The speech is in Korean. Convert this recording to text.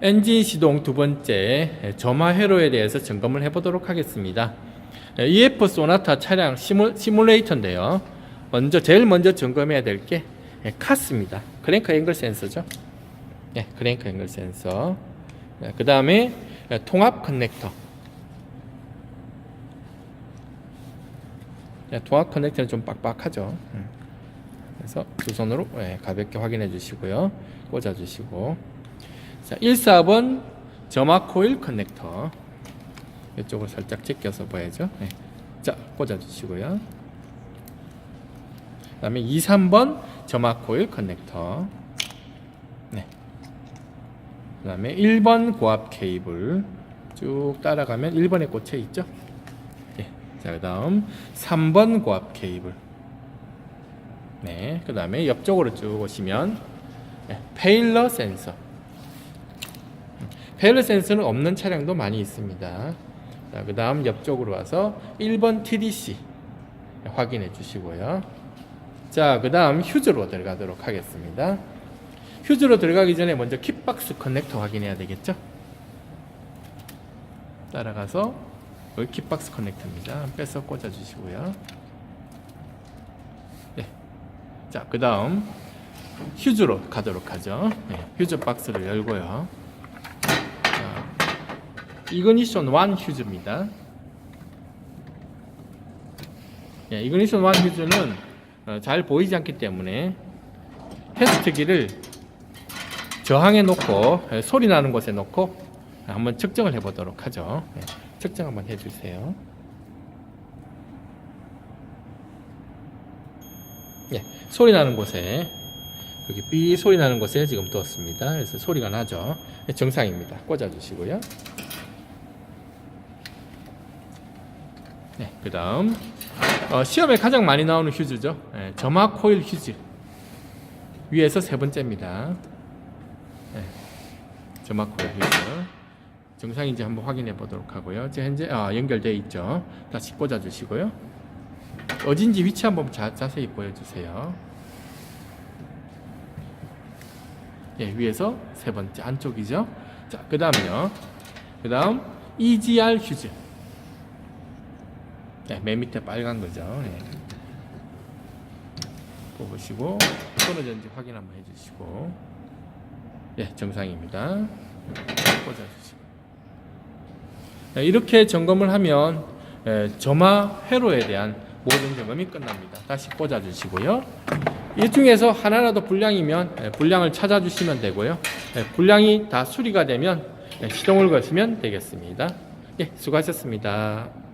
엔진 시동 두 번째 점화 회로에 대해서 점검을 해보도록 하겠습니다. EF 소나타 차량 시뮬, 시뮬레이터인데요. 먼저 제일 먼저 점검해야 될 게 카스입니다. 크랭크 앵글 센서죠. 네, 크랭크 앵글 센서. 그 다음에 통합 커넥터. 네, 통합 커넥터는 좀 빡빡하죠. 음. 그래서 두 손으로 네, 가볍게 확인해 주시고요. 꽂아 주시고. 자, 1, 4번 점화 코일 커넥터. 이쪽을 살짝 제껴서 봐야죠. 네. 자, 꽂아 주시고요. 그 다음에 2, 3번 점화 코일 커넥터. 네. 그 다음에 1번 고압 케이블 쭉 따라가면 1번에 꽂혀 있죠. 네. 자, 그 다음 3번 고압 케이블. 네. 그 다음에 옆쪽으로 쭉 오시면 네. 페일러 센서. 페일러 센서는 없는 차량도 많이 있습니다. 자, 그 다음 옆쪽으로 와서 1번 TDC 확인해 주시고요. 자, 그 다음 휴즈로 들어가도록 하겠습니다. 휴즈로 들어가기 전에 먼저 킥박스 커넥터 확인해야 되겠죠? 따라가서 여기 킥박스 커넥터입니다. 빼서 꽂아 주시고요. 네. 자, 그 다음 휴즈로 가도록 하죠. 네, 휴즈 박스를 열고요. 자, 이그니션 1 휴즈입니다. 예, 이그니션 1 휴즈는 어, 잘 보이지 않기 때문에 테스트기를 저항해 놓고 예, 소리 나는 곳에 놓고 한번 측정을 해 보도록 하죠. 예, 측정 한번 해 주세요. 예, 소리 나는 곳에 여기 삐 소리 나는 곳에 지금 떴습니다. 그래서 소리가 나죠. 예, 정상입니다. 꽂아 주시고요. 네, 그 다음 어, 시험에 가장 많이 나오는 휴즈죠. 예, 점화 코일 휴즈 위에서 세 번째입니다. 예, 점화 코일 휴즈 정상인지 한번 확인해 보도록 하고요. 제 현재 아, 연결되어 있죠. 다시 꽂아 주시고요. 어딘지 위치 한번 자, 자세히 보여주세요. 예, 위에서 세 번째 안쪽이죠. 자, 그 다음요. 그 다음 EGR 휴즈. 네, 맨 밑에 빨간 거죠. 예. 뽑으시고 끊어졌는지 확인 한번 해주시고 예, 정상입니다. 꽂아주시고 네, 이렇게 점검을 하면 예, 점화 회로에 대한 모든 점검이 끝납니다. 다시 꽂아주시고요. 이 중에서 하나라도 불량이면 예, 불량을 찾아주시면 되고요. 예, 불량이 다 수리가 되면 예, 시동을 거시면 되겠습니다. 예, 수고하셨습니다.